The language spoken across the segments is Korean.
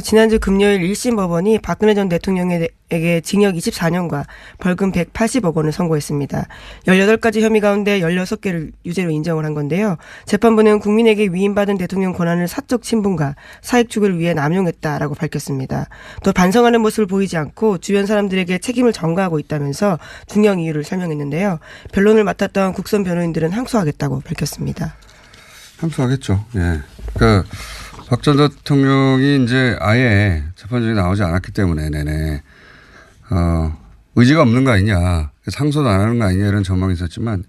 지난주 금요일 1심 법원이 박근혜 전 대통령에게 징역 24년과 벌금 180억 원을 선고했습니다. 18가지 혐의 가운데 16개를 유죄로 인정을 한 건데요. 재판부는 국민에게 위임받은 대통령 권한을 사적 친분과 사익 추구를 위해 남용했다라고 밝혔습니다. 또 반성하는 모습을 보이지 않고 주변 사람들에게 책임을 전가하고 있다면서 중형 이유를 설명했는데요. 변론을 맡았던 국선 변호인들은 항소하겠다고 밝혔습니다. 항소하겠죠. 예. 그러니까 박 전 대통령이 이제 아예 재판정에 나오지 않았기 때문에 내내 어, 의지가 없는 거 아니냐. 상소도 안 하는 거 아니냐 이런 전망이 있었지만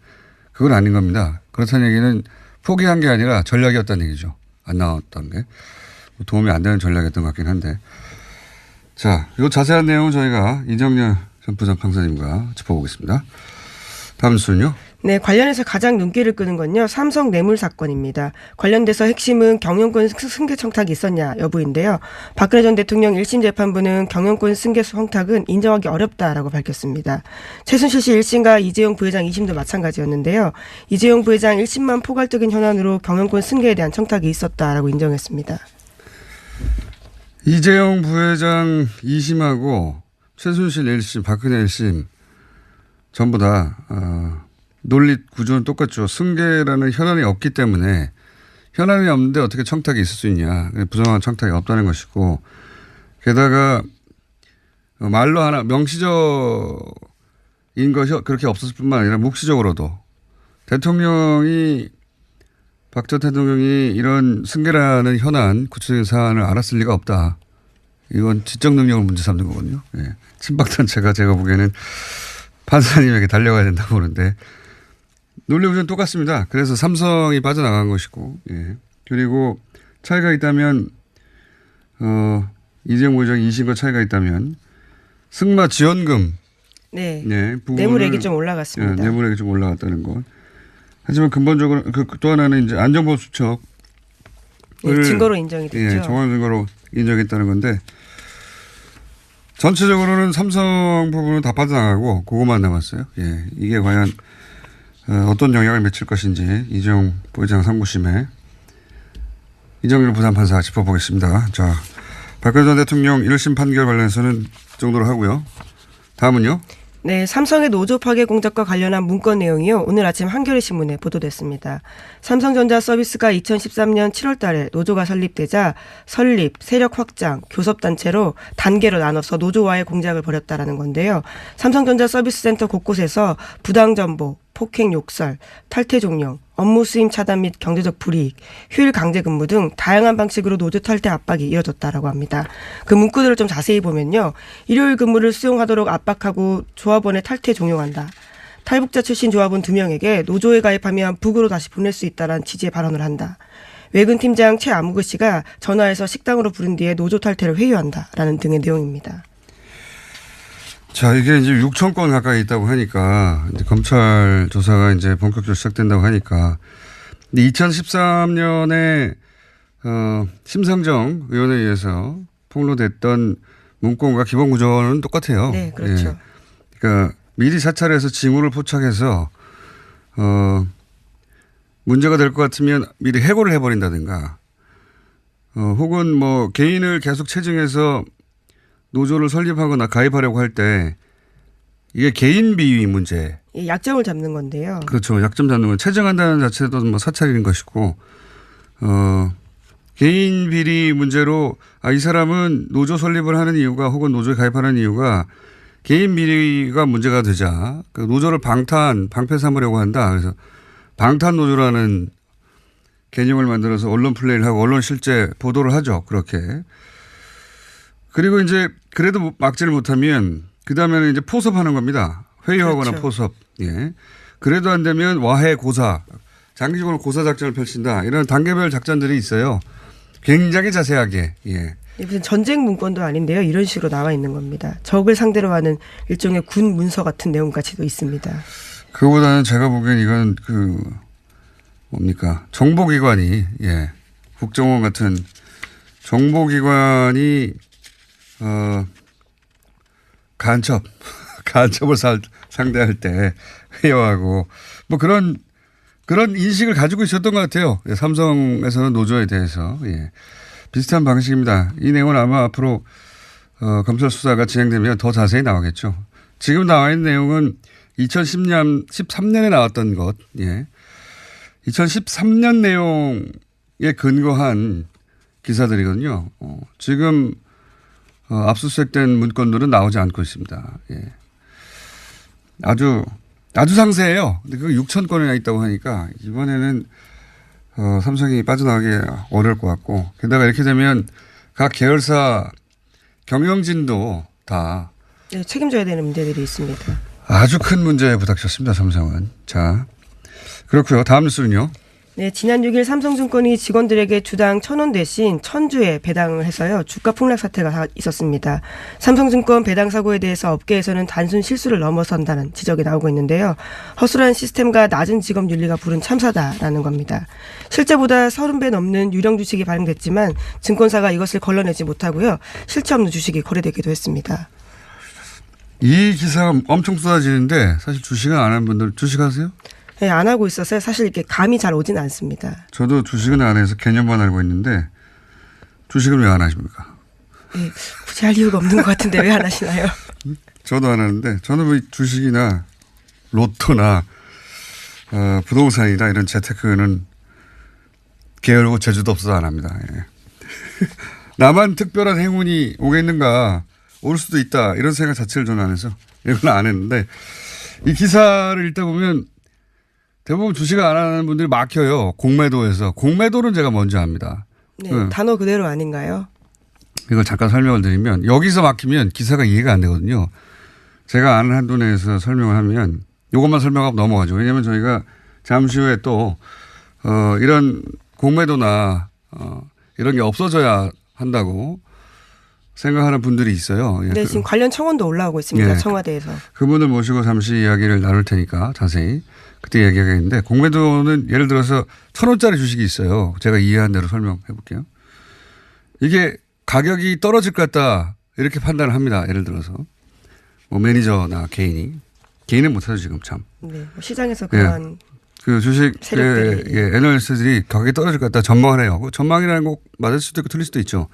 그건 아닌 겁니다. 그렇다는 얘기는 포기한 게 아니라 전략이었다는 얘기죠. 안 나왔던 게. 도움이 안 되는 전략이었던 것 같긴 한데. 자, 이 자세한 내용은 저희가 이정렬 전 부장 판사님과 짚어보겠습니다. 다음 순요. 네, 관련해서 가장 눈길을 끄는 건요. 삼성 뇌물 사건입니다. 관련돼서 핵심은 경영권 승계 청탁이 있었냐 여부인데요. 박근혜 전 대통령 1심 재판부는 경영권 승계 청탁은 인정하기 어렵다라고 밝혔습니다. 최순실 씨 1심과 이재용 부회장 2심도 마찬가지였는데요. 이재용 부회장 1심만 포괄적인 현안으로 경영권 승계에 대한 청탁이 있었다라고 인정했습니다. 이재용 부회장 2심하고 최순실 1심, 박근혜 1심 전부 다 어, 논리 구조는 똑같죠. 승계라는 현안이 없기 때문에 현안이 없는데 어떻게 청탁이 있을 수 있냐. 부정한 청탁이 없다는 것이고 게다가 말로 하나 명시적인 것이 그렇게 없었을 뿐만 아니라 묵시적으로도 대통령이 박 전 대통령이 이런 승계라는 현안 구체적인 사안을 알았을 리가 없다. 이건 지적 능력을 문제 삼는 거거든요. 예. 친박단체가 제가 보기에는 판사님에게 달려가야 된다고 보는데 논리 구조는 똑같습니다. 그래서 삼성이 빠져나간 것이고, 예. 그리고 차이가 있다면, 어, 이재용 부회장 2심과 차이가 있다면, 승마 지원금. 네. 네. 뇌물액이 좀 올라갔습니다. 예, 뇌물액이 좀 올라갔다는 것. 하지만 근본적으로, 그, 또 하나는 이제 안정보호 수첩. 네, 증거로 인정이 됐죠. 예, 정황 증거로 인정했다는 건데, 전체적으로는 삼성 부분은 다 빠져나가고, 그것만 남았어요. 예. 이게 과연 어, 어떤 영향을 미칠 것인지 이종 부회장 상고심에 이정일 부산판사 짚어보겠습니다. 자, 박근혜 전 대통령 1심 판결 관련해서는 이 정도로 하고요. 다음은요. 네, 삼성의 노조 파괴 공작과 관련한 문건 내용이요. 오늘 아침 한겨레 신문에 보도됐습니다. 삼성전자 서비스가 2013년 7월 달에 노조가 설립되자 설립, 세력 확장, 교섭 단체로 단계로 나눠서 노조와의 공작을 벌였다라는 건데요. 삼성전자 서비스 센터 곳곳에서 부당 정보, 폭행 욕설, 탈퇴 종용, 업무 수임 차단 및 경제적 불이익, 휴일 강제 근무 등 다양한 방식으로 노조 탈퇴 압박이 이어졌다라고 합니다. 그 문구들을 좀 자세히 보면요. 일요일 근무를 수용하도록 압박하고 조합원의 탈퇴 종용한다. 탈북자 출신 조합원 두 명에게 노조에 가입하면 북으로 다시 보낼 수 있다라는 취지의 발언을 한다. 외근 팀장 최아무그 씨가 전화해서 식당으로 부른 뒤에 노조 탈퇴를 회유한다라는 등의 내용입니다. 자, 이게 이제 6천 건 가까이 있다고 하니까 이제 검찰 조사가 이제 본격적으로 시작된다고 하니까 2013년에 어, 심상정 의원에 의해서 폭로됐던 문건과 기본 구조는 똑같아요. 네, 그렇죠. 예. 그러니까 미리 사찰해서 징후를 포착해서 어, 문제가 될 것 같으면 미리 해고를 해버린다든가 어, 혹은 뭐 개인을 계속 체증해서 노조를 설립하거나 가입하려고 할 때 이게 개인 비위 문제. 이 약점을 잡는 건데요. 그렇죠. 약점 잡는 건 체증한다는 자체도 뭐 사찰인 것이고, 어, 개인 비리 문제로 아, 이 사람은 노조 설립을 하는 이유가 혹은 노조에 가입하는 이유가 개인 비리가 문제가 되자 그 노조를 방탄, 방패 삼으려고 한다. 그래서 방탄 노조라는 개념을 만들어서 언론 플레이를 하고 언론 실제 보도를 하죠. 그렇게. 그리고 이제 그래도 막지를 못하면 그 다음에는 이제 포섭하는 겁니다. 회유하거나 그렇죠. 포섭. 예. 그래도 안 되면 와해 고사. 장기적으로 고사 작전을 펼친다. 이런 단계별 작전들이 있어요. 굉장히 자세하게. 예. 무슨 전쟁 문건도 아닌데요. 이런 식으로 나와 있는 겁니다. 적을 상대로 하는 일종의 군 문서 같은 내용까지도 있습니다. 그거보다는 제가 보기엔 이건 그 뭡니까 정보기관이 예 국정원 같은 정보기관이 어 간첩 간첩을 살, 상대할 때 회유하고 뭐 그런 그런 인식을 가지고 있었던 것 같아요. 예, 삼성에서는 노조에 대해서 예. 비슷한 방식입니다. 이 내용은 아마 앞으로 어, 검찰 수사가 진행되면 더 자세히 나오겠죠. 지금 나와 있는 내용은 2010년 13년에 나왔던 것, 예. 2013년 내용에 근거한 기사들이거든요. 어, 지금 어, 압수수색된 문건들은 나오지 않고 있습니다. 예. 아주 아주 상세해요. 근데 그거 6천 건이나 있다고 하니까 이번에는 어, 삼성이 빠져나가기 어려울 것 같고 게다가 이렇게 되면 각 계열사 경영진도 다 네, 책임져야 되는 문제들이 있습니다. 아주 큰 문제에 부닥쳤습니다. 삼성은 자 그렇고요. 다음 뉴스는요. 네, 지난 6일 삼성증권이 직원들에게 주당 1,000원 대신 1,000주에 배당을 해서요. 주가 폭락 사태가 사- 있었습니다. 삼성증권 배당 사고에 대해서 업계에서는 단순 실수를 넘어선다는 지적이 나오고 있는데요. 허술한 시스템과 낮은 직업 윤리가 부른 참사다라는 겁니다. 실제보다 30배 넘는 유령 주식이 발행됐지만 증권사가 이것을 걸러내지 못하고요. 실체 없는 주식이 거래되기도 했습니다. 이 기사가 엄청 쏟아지는데 사실 주식은 안한 분들 주식하세요? 네, 안 하고 있어서 사실 이렇게 감이 잘 오진 않습니다. 저도 주식은 안 해서 개념만 알고 있는데 주식은 왜안 하십니까? 네, 굳이 할 이유가 없는 것 같은데 왜 안 하시나요? 저도 안 하는데 저는 뭐 주식이나 로또나 어, 부동산이나 이런 재테크는 게으르고 재주도 없어서 안 합니다. 예. 나만 특별한 행운이 오겠는가 올 수도 있다 이런 생각 자체를 저는 안 해서 이건 안 했는데 이 기사를 읽다 보면 대부분 주식을 안 하는 분들이 막혀요 공매도에서 공매도는 제가 먼저 합니다. 네, 응. 단어 그대로 아닌가요? 이걸 잠깐 설명을 드리면 여기서 막히면 기사가 이해가 안 되거든요. 제가 아는 한도 내에서 설명을 하면 이것만 설명하고 넘어가죠. 왜냐하면 저희가 잠시 후에 또 어, 이런 공매도나 어, 이런 게 없어져야 한다고 생각하는 분들이 있어요. 예, 네, 그- 지금 관련 청원도 올라오고 있습니다. 예. 청와대에서. 그분을 모시고 잠시 이야기를 나눌 테니까 자세히 그때 얘기하겠는데 공매도는 예를 들어서 천 원짜리 주식이 있어요. 제가 이해한 대로 설명해 볼게요. 이게 가격이 떨어질 것 같다 이렇게 판단을 합니다. 예를 들어서 뭐 매니저나 개인이 개인은 못하죠 지금 참. 네, 뭐 시장에서 예. 그러한 그 주식 세력들이. 예, 애널리스트들이 가격이 떨어질 것 같다 전망을 해요. 그 전망이라는 거 맞을 수도 있고 틀릴 수도 있죠.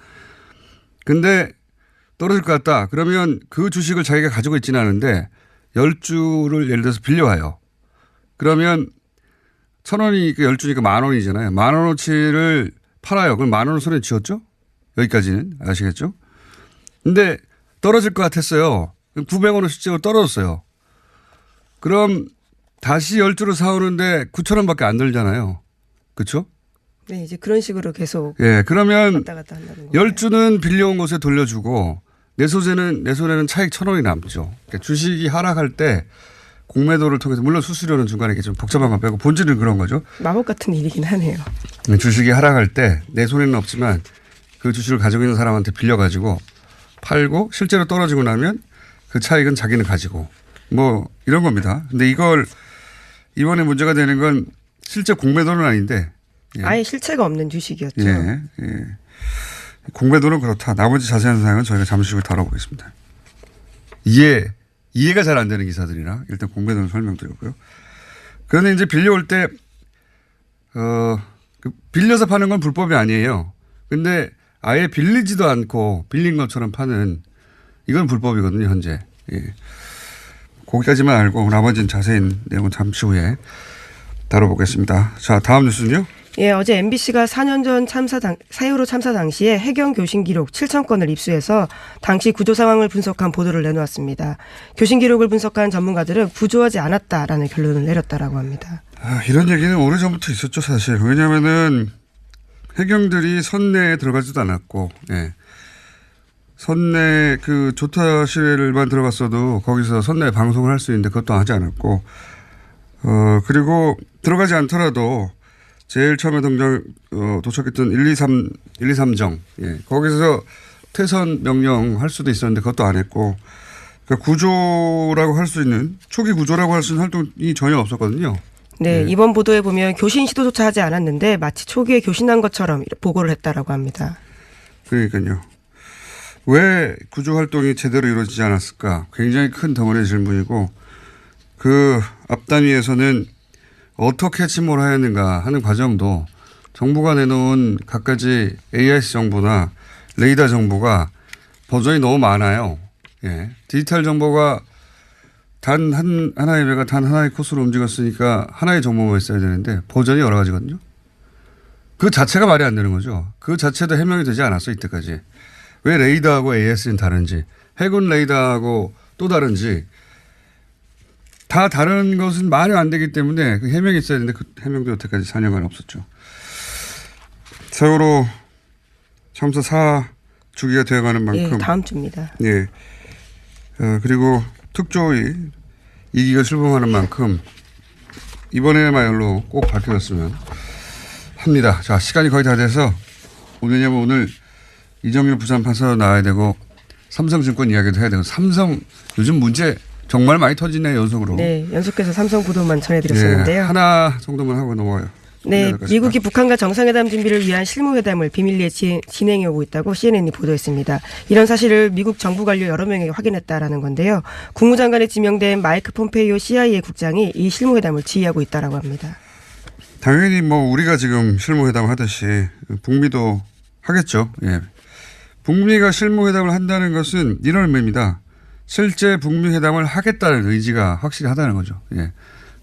근데 떨어질 것 같다. 그러면 그 주식을 자기가 가지고 있지는 않은데 열 주를 예를 들어서 빌려와요. 그러면 천 원이 그열 주니까 만 원이잖아요. 만 원어치를 팔아요. 그럼 만 원을 손에 쥐었죠? 여기까지는 아시겠죠? 근데 떨어질 것 같았어요. 900원을 실제로 떨어졌어요. 그럼 다시 열 주를 사오는데 9천 원밖에 안 들잖아요. 그렇죠? 네, 이제 그런 식으로 계속 예, 그러면 왔다 갔다 한다는. 열 주는 빌려온 곳에 돌려주고 내 소재는 내 손에는 차익 천 원이 남죠. 그러니까 주식이 하락할 때 공매도를 통해서 물론 수수료는 중간에 이렇게 좀 복잡한 거 빼고 본질은 그런 거죠. 마법 같은 일이긴 하네요. 주식이 하락할 때 내 손에는 없지만 그 주식을 가지고 있는 사람한테 빌려가지고 팔고 실제로 떨어지고 나면 그 차익은 자기는 가지고 뭐 이런 겁니다. 근데 이걸 이번에 문제가 되는 건 실제 공매도는 아닌데 예. 아예 실체가 없는 주식이었죠. 예, 예. 공매도는 그렇다. 나머지 자세한 사항은 저희가 잠시 후에 다뤄보겠습니다. 이해, 이해가 잘 안 되는 기사들이라 일단 공매도는 설명드렸고요. 그런데 이제 빌려올 때, 어, 그 빌려서 파는 건 불법이 아니에요. 근데 아예 빌리지도 않고 빌린 것처럼 파는 이건 불법이거든요, 현재. 예. 거기까지만 알고 나머지는 자세한 내용은 잠시 후에 다뤄보겠습니다. 자, 다음 뉴스는요? 예, 어제 MBC가 4년 전 참사 당, 사유로 참사 당시에 해경 교신 기록 7천 건을 입수해서 당시 구조 상황을 분석한 보도를 내놓았습니다. 교신 기록을 분석한 전문가들은 구조하지 않았다라는 결론을 내렸다라고 합니다. 아, 이런 얘기는 오래 전부터 있었죠, 사실. 왜냐면은 해경들이 선내에 들어가지도 않았고, 예. 선내 그 조타실에만 들어갔어도 거기서 선내 방송을 할 수 있는데 그것도 하지 않았고, 어, 그리고 들어가지 않더라도 제일 처음에 등장, 어, 도착했던 1, 2, 3, 1, 2, 3정, 예. 거기서 퇴선 명령 할 수도 있었는데 그것도 안 했고, 그러니까 구조라고 할 수 있는, 초기 구조라고 할 수 있는 활동이 전혀 없었거든요. 네, 이번 보도에 보면 교신 시도조차 하지 않았는데 마치 초기에 교신한 것처럼 보고를 했다라고 합니다. 그러니까요. 왜 구조 활동이 제대로 이루어지지 않았을까? 굉장히 큰 덩어리의 질문이고 그 앞단위에서는 어떻게 침몰하였는가 하는 과정도 정부가 내놓은 갖가지 AIS 정보나 레이더 정보가 버전이 너무 많아요. 예. 디지털 정보가 단 한, 하나의 배가 단 하나의 코스로 움직였으니까 하나의 정보만 있어야 되는데 버전이 여러 가지거든요. 그 자체가 말이 안 되는 거죠. 그 자체도 해명이 되지 않았어, 이때까지. 왜 레이더하고 AS는 다른지, 해군 레이더하고 또 다른지, 다 다른 것은 말이 안 되기 때문에 그 해명이 있어야 되는데 그 해명도 여태까지 4년간 없었죠. 세월호 참사 4주기가 되어가는 만큼 예, 다음 주입니다. 예. 어, 그리고 특조위 이기가 출범하는 만큼 이번에야말로 꼭 밝혀졌으면 합니다. 자, 시간이 거의 다 돼서 왜냐면 오늘 이정일 부산 판사 나와야 되고 삼성증권 이야기도 해야 되고 삼성 요즘 문제 정말 많이 터지네 연속으로. 네, 연속해서 삼성 보도만 예, 전해드렸었는데요. 하나 정도만 하고 넘어가요. 네. 미국이 북한과 정상회담 준비를 위한 실무회담을 비밀리에 지- 진행해 오고 있다고 CNN이 보도했습니다. 이런 사실을 미국 정부 관료 여러 명에게 확인했다라는 건데요. 국무장관에 지명된 마이크 폼페이오 CIA 국장이 이 실무회담을 지휘하고 있다라고 합니다. 당연히 뭐 우리가 지금 실무회담 하듯이 북미도 하겠죠. 예. 북미가 실무회담을 한다는 것은 이런 의미입니다. 실제 북미 회담을 하겠다는 의지가 확실히 하다는 거죠. 예.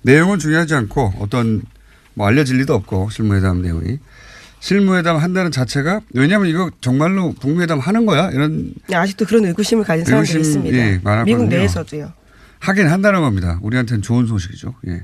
내용은 중요하지 않고 어떤 뭐 알려질 리도 없고 실무회담 내용이 실무회담 한다는 자체가 왜냐하면 이거 정말로 북미 회담 하는 거야 이런 아직도 그런 의구심을 가진 사람들이 의구심이 있습니다. 많았거든요. 미국 내에서도요. 하긴 한다는 겁니다. 우리한테는 좋은 소식이죠. 예.